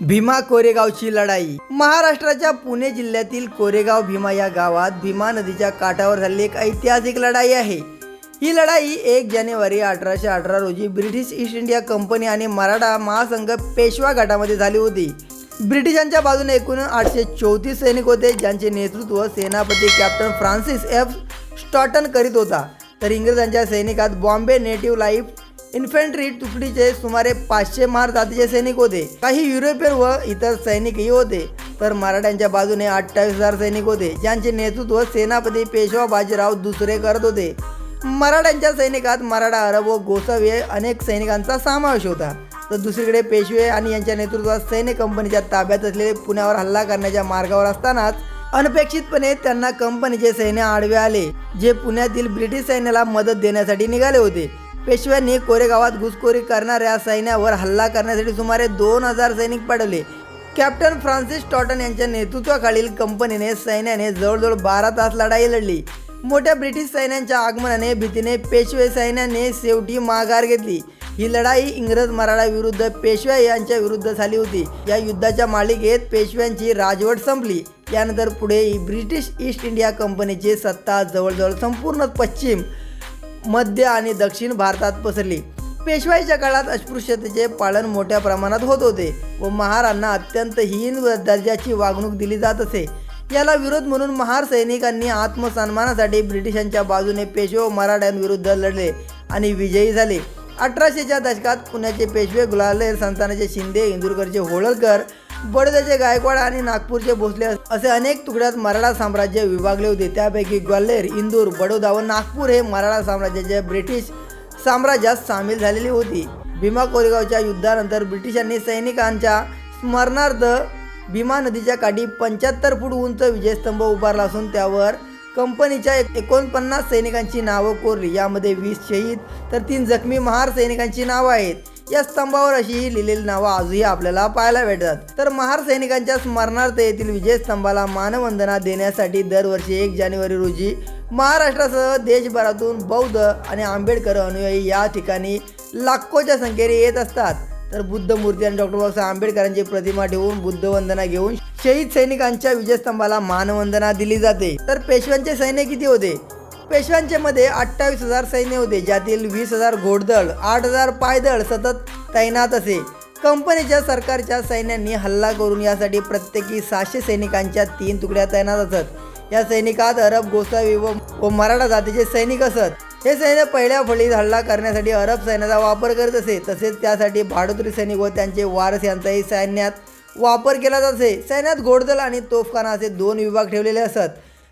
भीमा कोरेगावची लढाई. महाराष्ट्राच्या पुणे जिल्ह्यातील कोरेगाव भीमा या गावात भीमा नदीच्या काठावर झालेली एक ऐतिहासिक लढाई आहे. ही लढाई एक जानेवारी अठराशे अठरा रोजी ब्रिटिश ईस्ट इंडिया कंपनी आणि मराठा महासंघ पेशवा गटामध्ये झाली होती. ब्रिटिशांच्या बाजूने एकूण आठशे चौतीस सैनिक होते ज्यांचे नेतृत्व सेनापती कॅप्टन फ्रान्सिस एफ स्टॉटन करीत होता. तर इंग्रजांच्या सैनिकात बॉम्बे नेटिव्ह लाईफ इन्फंट्री तुकडीचे सुमारे पाचशे मार जातीचे सैनिक होते. काही युरोपियन व इतर सैनिकही होते. तर मराठ्यांच्या बाजूने अठ्ठावीस हजार सैनिक होते. ज्यांचे नेतृत्व सेनापती पेशवा बाजीराव दुसरे करत होते. मराठ्यांच्या सैनिकात मराठा अरब व गोसावी अनेक सैनिकांचा समावेश होता. तर दुसरीकडे पेशवे आणि यांच्या नेतृत्वात सैन्य कंपनीच्या ताब्यात असलेले पुण्यावर हल्ला करण्याच्या मार्गावर असतानाच अनपेक्षितपणे त्यांना कंपनीचे सैन्य आडवे आले जे पुण्यातील ब्रिटिश सैन्याला मदत देण्यासाठी निघाले होते. पेशव्यांनी कोरेगावात घुसखोरी करणाऱ्या सैन्यावर हल्ला करण्यासाठी सुमारे दोन हजार सैनिक पडवले कॅप्टन फ्रान्सिस टॉटन यांच्या नेतृत्वाखालील कंपनीने सैन्याने जवळजवळ बारा तास लढाई लढली. मोठ्या ब्रिटिश सैन्यांच्या आगमनाने भीतीने पेशवे सैन्याने शेवटी माघार घेतली. ही लढाई इंग्रज मराठा विरुद्ध पेशव्या यांच्या विरुद्ध झाली होती. या युद्धाच्या मालिकेत पेशव्यांची राजवट संपली. त्यानंतर पुढे ब्रिटिश ईस्ट इंडिया कंपनीची सत्ता जवळजवळ संपूर्ण पश्चिम मध्य आणि दक्षिण भारतात पसरली. पेशवाईच्या काळात अस्पृश्यतेचे पालन मोठ्या प्रमाणात होत होते व महारांना अत्यंत हीन दर्जाची वागणूक दिली जात असे. याला विरोध म्हणून महार सैनिकांनी आत्मसन्मानासाठी ब्रिटिशांच्या बाजूने पेशवे व मराठ्यांविरुद्ध लढले आणि विजयी झाले. अठराशेच्या दशकात पुण्याचे पेशवे गुलालेर संस्थानाचे शिंदे इंदुरकरचे होळकर बडोद्याचे गायकवाड आणि नागपूरचे भोसले असे अनेक तुकड्यात मराठा साम्राज्य विभागले होते. त्यापैकी ग्वाल्हेर इंदूर बडोदा व नागपूर हे मराठा साम्राज्याच्या ब्रिटिश साम्राज्यात सामील झालेली होती. भीमा कोरेगावच्या युद्धानंतर ब्रिटिशांनी सैनिकांच्या स्मरणार्थ भीमा नदीच्या काठी पंच्याहत्तर फूट उंच विजयस्तंभ उभारला असून त्यावर कंपनीच्या एक- एकोणपन्नास सैनिकांची नावं कोरली. यामध्ये वीस शहीद तर तीन जखमी महार सैनिकांची नावं आहेत. या स्तंभावर अशी लिहिलेली नावं आजही आपल्याला पाहायला भेटतात. तर महार सैनिकांच्या स्मरणार्थ येथील विजय स्तंभाला मानवंदना देण्यासाठी दरवर्षी एक जानेवारी रोजी महाराष्ट्रासह देशभरातून बौद्ध आणि आंबेडकर अनुयायी या ठिकाणी लाखोच्या संख्येने येत असतात. तर बुद्ध मूर्ती आणि डॉक्टर बाबासाहेब आंबेडकरांची प्रतिमा ठेवून बुद्ध वंदना घेऊन शहीद सैनिकांच्या विजयस्तंभाला मानवंदना दिली जाते. तर पेशव्यांचे सैन्य किती होते? पेशव्यांच्या मध्ये अठ्ठावीस हजार सैन्य होते ज्यातील वीस हजार घोडदळ आठ हजार पायदळ सतत तैनात असे. कंपनीच्या सरकारच्या सैन्यांनी हल्ला करून यासाठी प्रत्येकी सहाशे सैनिकांच्या तीन तुकड्या तैनात असत. या सैनिकात अरब गोसावी व व मराठा जातीचे सैनिक असत. हे सैन्य पहिल्या फळीत हल्ला करण्यासाठी अरब सैन्याचा वापर करत असे तसेच त्यासाठी भाडोत्री सैनिक व त्यांचे वारस यांचाही सैन्यात वापर केला जात असे. सैन्यात घोडदल आणि तोफखाना असे दोन विभाग ठेवलेले असत.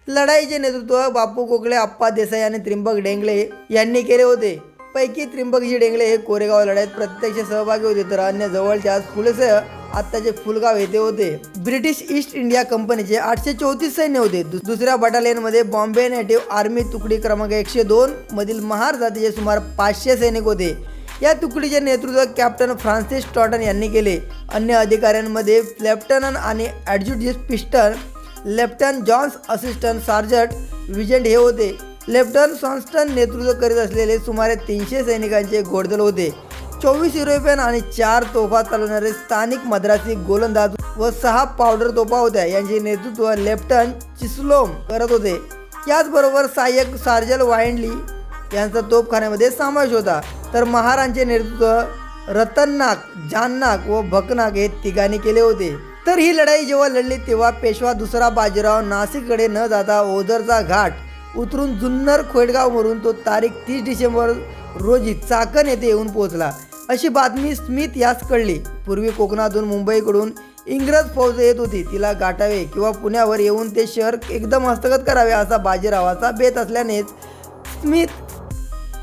लढाईचे नेतृत्व बापू कोकळे अप्पा देसाई आणि त्रिंबक डेंगळे यांनी केले होते. पैकी त्रिंबकजी डेंगळे हे कोरेगाव लढाईत प्रत्यक्ष सहभागी होते तर अन्य जवळच्या फुलेसह आत्ताचे फुलगाव येथे होते. ब्रिटिश ईस्ट इंडिया कंपनीचे आठशे चौतीस सैन्य होते. दु- दुसऱ्या बटालियनमध्ये बॉम्बे नेटिव्ह आर्मी तुकडी क्रमांक एकशे दोन मधील महार जातीचे सुमार पाचशे सैनिक होते. या तुकडीचे नेतृत्व कॅप्टन फ्रान्सिस टॉटन यांनी केले. अन्य अधिकाऱ्यांमध्ये लेफ्टनंट आणि ॲडज्युटिस पिस्टन लेफ्टनंट जॉन्स असिस्टंट सार्जंट विजंट हे होते. लेफ्टनंट सॉन्स्टन नेतृत्व करीत असलेले सुमारे तीनशे सैनिकांचे घोडदल होते. चोवीस युरोपियन आणि चार तोफा चालवणारे स्थानिक मद्रासी गोलंदाज व सहा पावडर तोफा होत्या. यांचे नेतृत्व लेफ्टनंट चिस्लोम करत होते. याचबरोबर सहाय्यक सार्जल वाइंडली यांचा तोफखान्यामध्ये समावेश होता. तर महारांचे नेतृत्व रतननाग जाननाग व भकनाग हे तिघांनी केले होते. तर ही लढाई जेव्हा लढली तेव्हा पेशवा दुसरा बाजीराव नाशिककडे न जाता ओझरचा घाट उतरून जुन्नर खोडगाववरून तो तारीख तीस डिसेंबर रोजी चाकण येथे येऊन पोहोचला. अशी बातमी स्मिथ यास कळली. पूर्वी कोकणातून मुंबईकडून इंग्रज फौज येत होती. तिला गाठावे किंवा पुण्यावर येऊन ते शहर एकदम हस्तगत करावे असा बाजीरावाचा बेत असल्यानेच स्मिथ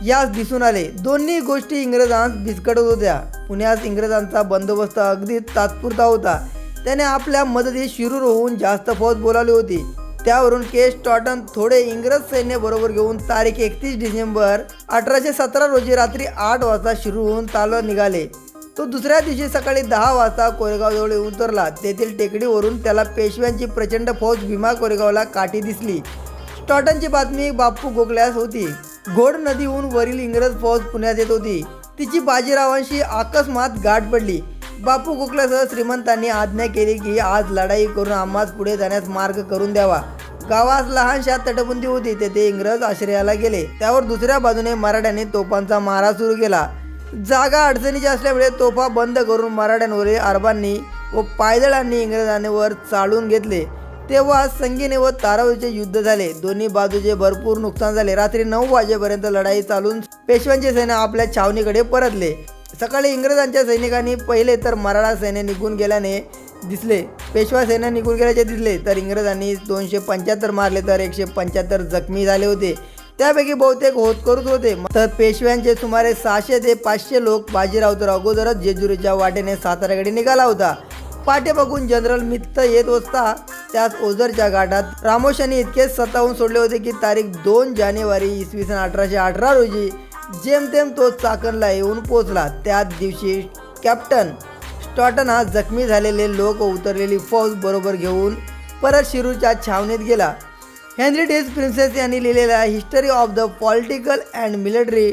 यास दिसून आले. दोन्ही गोष्टी इंग्रजांस भिसकटत होत्या. पुण्यास इंग्रजांचा बंदोबस्त अगदी तात्पुरता होता. त्याने आपल्या मदतीस शिरूर होऊन जास्त फौज बोलावली होती. त्यावरून केस टॉटन थोडे इंग्रज सैन्य बरोबर घेऊन तारीख एकतीस डिसेंबर अठराशे सतरा रोजी रात्री आठ वाजता शिरूरहून तालवर निघाले. तो दुसऱ्या दिवशी सकाळी दहा वाजता कोरेगावजवळ उतरला. तेथील टेकडीवरून त्याला पेशव्यांची प्रचंड फौज भीमा कोरेगावला काठी दिसली. स्टॉटनची बातमी बाप्पू गोखल्यास होती. घोड नदीहून वरील इंग्रज फौज पुण्यात येत होती. तिची बाजीरावांशी अकस्मात गाठ पडली. बापू कुकलासह श्रीमंतांनी आज्ञा केली की आज लढाई करून आम्हास पुढे जाण्यास मार्ग करून द्यावा. गावात लहानशा तटबंदी होती तेथे इंग्रज आश्रयाला गेले. त्यावर दुसऱ्या बाजूने मराठ्यांनी तोफांचा मारा सुरू केला. जागा अडचणीची असल्यामुळे तोफा बंद करून मराठ्यांवरील अरबांनी व पायदळांनी इंग्रजांवर चालून घेतले. तेव्हा संगीने व तारावरीचे युद्ध झाले. दोन्ही बाजूचे भरपूर नुकसान झाले. रात्री नऊ वाजेपर्यंत लढाई चालून पेशव्यांची सैन्य आपल्या छावणीकडे परतले. सकाळी इंग्रजांच्या सैनिकांनी पहिले तर मराठा सैन्य निघून गेल्याने दिसले. पेशवा सैन्य निघून गेल्याचे दिसले तर इंग्रजांनी दोनशे पंच्याहत्तर मारले तर एकशे पंच्याहत्तर जखमी झाले होते. त्यापैकी बहुतेक होतकरूच होते. तर पेशव्यांचे सुमारे सहाशे ते पाचशे लोक बाजीराव तर अगोदरच जेजुरीच्या वाटेने साताऱ्याकडे निघाला होता. पाटे बघून जनरल मित्त येत असता त्यास ओझरच्या घाटात रामोशांनी इतकेच सतावून सोडले होते की तारीख दोन जानेवारी इसवी सन अठराशे अठरा रोजी जेमतेम तो चाकणला येऊन पोचला त्याच दिवशी कॅप्टन स्टॉटन हा जखमी झालेले लोक उतरलेली फौज बरोबर घेऊन परत शिरूरच्या छावणीत गेला. हेनरी डेज प्रिन्सेस यांनी लिहिलेल्या history of the political and military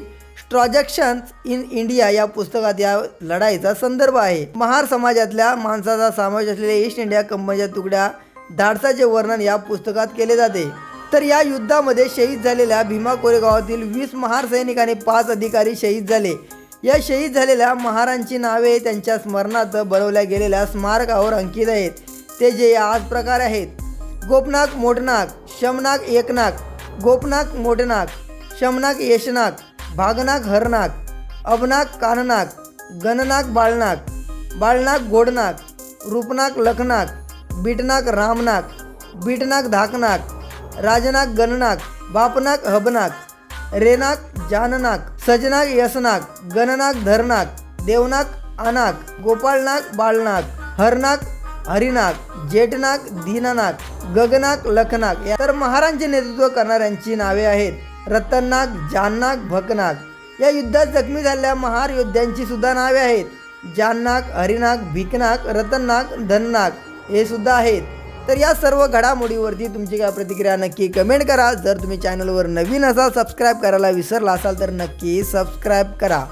transactions in India या पुस्तकात या लढाईचा संदर्भ आहे. महार समाजातल्या माणसाचा समावेश असलेल्या ईस्ट इंडिया कंपनीच्या तुकड्या धाडसाचे वर्णन या पुस्तकात केले जाते. तर या युद्धामध्ये शहीद झालेल्या भीमा कोरेगावातील वीस महार सैनिक पाच अधिकारी शहीद झाले. या शहीद झालेल्या महारांची नावे त्यांच्या स्मरणार्थ बनवल्या गेलेल्या स्मारकावर अंकित आहेत. ते जे आज प्रकार आहेत. गोपनाक मोठनाक शमनाक एकनाक गोपनाक मोठनाक शमनाक यशनाक भागनाक हरनाक अबनाक काननाक गणनाक बाळनाक बाळनाक गोडनाक रूपनाक लखनाक बिटनाक रामनाक बिटनाक धाकनाक राजनाक गणनाक बापनाक हबनाक रेनाक जाननाक सजनाक यसनाक गणनाक धरनाक देवनाक अनाक गोपाळनाक बाळनाक हरनाक हरिनाक जेठनाक दीनानाक गगनाक लखनाक या तर महारांचे नेतृत्व करणाऱ्यांची नावे आहेत. रतननाक जाननाक भकनाक. या युद्धात जखमी झालेल्या महार योद्ध्यांची सुद्धा नावे आहेत. जाननाक हरिनाग भिकनाक रतननाक धननाक हे सुद्धा आहेत. तर या सर्व घडामोडीवरती तुमची काय प्रतिक्रिया नक्की कमेंट करा. जर तुम्ही चॅनलवर नवीन असाल सबस्क्राईब करायला विसरला असाल तर नक्की सबस्क्राईब करा.